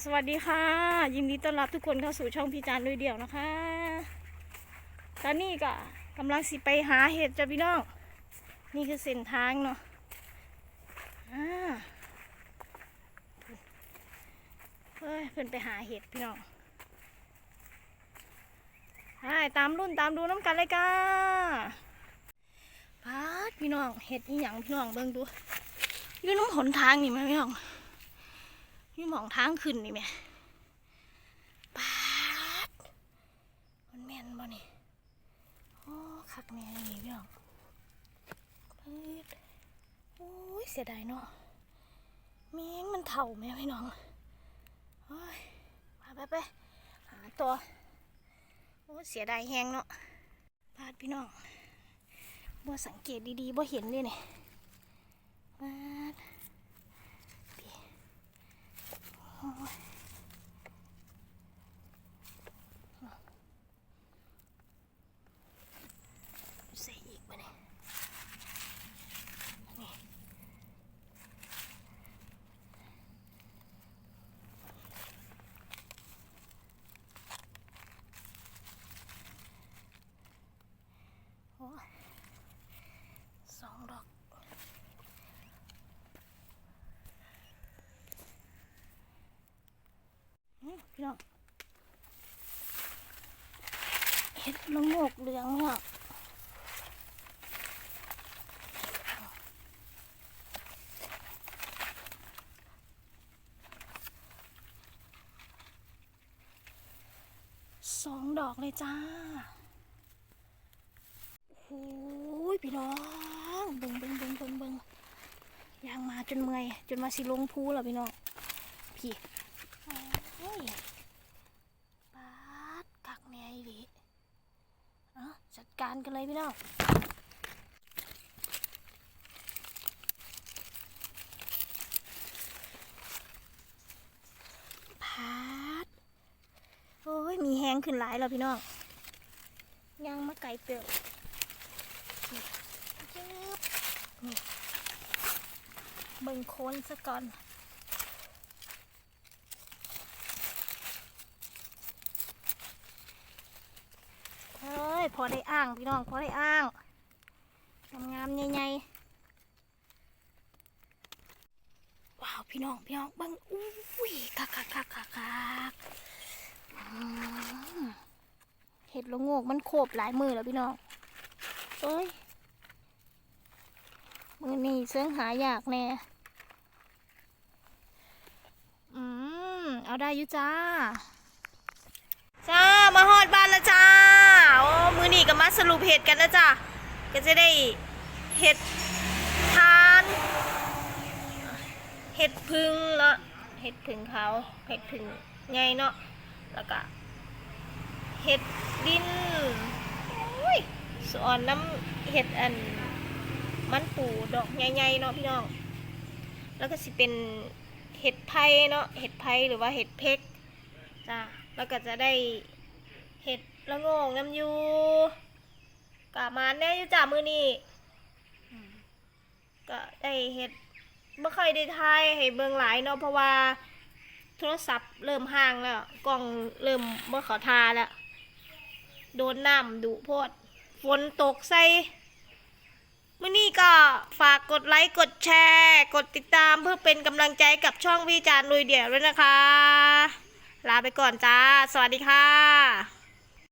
สวัสดีค่ะ ยินดีต้อนรับทุกคนเข้าสู่ช่องพี่จานด้วยเดี่ยวนะคะ ตอนนี้ก็กำลังสิไปหาเห็ดจ้ะพี่น้อง นี่คือเส้นทางเนาะเฮ้ยเพิ่นไปหาเห็ดพี่น้องใช่ตามรุ่นตามดูน้ำกันเลยก้าพาดพี่น้องเห็ดอีหยังพี่น้องเบิ่งดูอยู่น้ำหนทางนี่ไหมพี่น้อง นี่มองทางขึ้นนี่แม่ปาดมันแม่นบ่นี่โอ้คักแม่นี่พี่น้องปืดโอ้ยเสียดายเนาะแมงมันเถ่าแม่พี่น้องโอ้ยไปไปไปหาตัวโอ้ยเสียดายแหงเนาะพาดพี่น้องบ่สังเกตดีๆบ่เห็นเลยเนี่ยปาด ใส่อีกมาเนี่ยนี่โอ้ยสองดอก อืม พี่น้องเห็ดละโงกเหลืองเนี่ยสองดอกเลยจ้าโอ้ยพี่น้องเบิงเบิงเบิงเบิงเบิงยางมาจนเมื่อยจนมาสิลงพูแล้วพี่น้องพี่ โอ้ยปาดกักแม่อีหลีเอ้าจัดการกันเลยพี่น้องพาดโอ้ย มีแห้งขึ้นหลายแล้วพี่น้องย่างมาไก่เติบนี่จึ๊บนี่เบิ่งโคนซะก่อน เฮ้ ยพอได้อ้างพี่น้องพอได้อ้างงามๆใหญ่ๆว้าวพี่น้องพี่น้องบังอุ้ยคักคักคักคักคักเห็ดละงกมันโขบหลายมือแล้วพี่น้องเอ้ยมือนี่เสื้อหายากแน่อืมเอาได้ยู่จ้า จ้า มาฮอดบ้านแล้วจ้า โอ้ มือนี่ก็มาส รุปเห็ดกันแล้วจ้าก็จะได้เห็ดทานเห็ดพึ่งเนาะเห็ดพึ่งเขาเห็ดพึ่งไงเนาะแล้วก็เห็ดดินโอ้ยสอนน้ำเห็ดอันมันปูดอกใหญ่ๆเนาะพี่น้องแล้วก็สิเป็นเห็ดไผ่เนาะเห็ดไผ่หรือว่าเห็ดเพกจ้าแล้วก็จะได้เห็ดละโงงน้ำยู กะมาแน่อยู่จ้ามือนี้อืมก็ได้เห็ดไม่ค่อยได้ทายให้เบิ่งหลายเนาะเพราะว่าโทรศัพท์เริ่มห่างแล้วกล้องเริ่มเมื่อเขาทาแล้วโดนน้ำดุโพดฝนตกใส่มื่อนี้ก็ฝากกดไลค์กดแชร์ กดติดตามเพื่อเป็นกำลังใจกับช่องวิจารณ์ลุยเดี่ยวด้วยนะคะ ลาไปก่อนจ้า สวัสดีค่ะ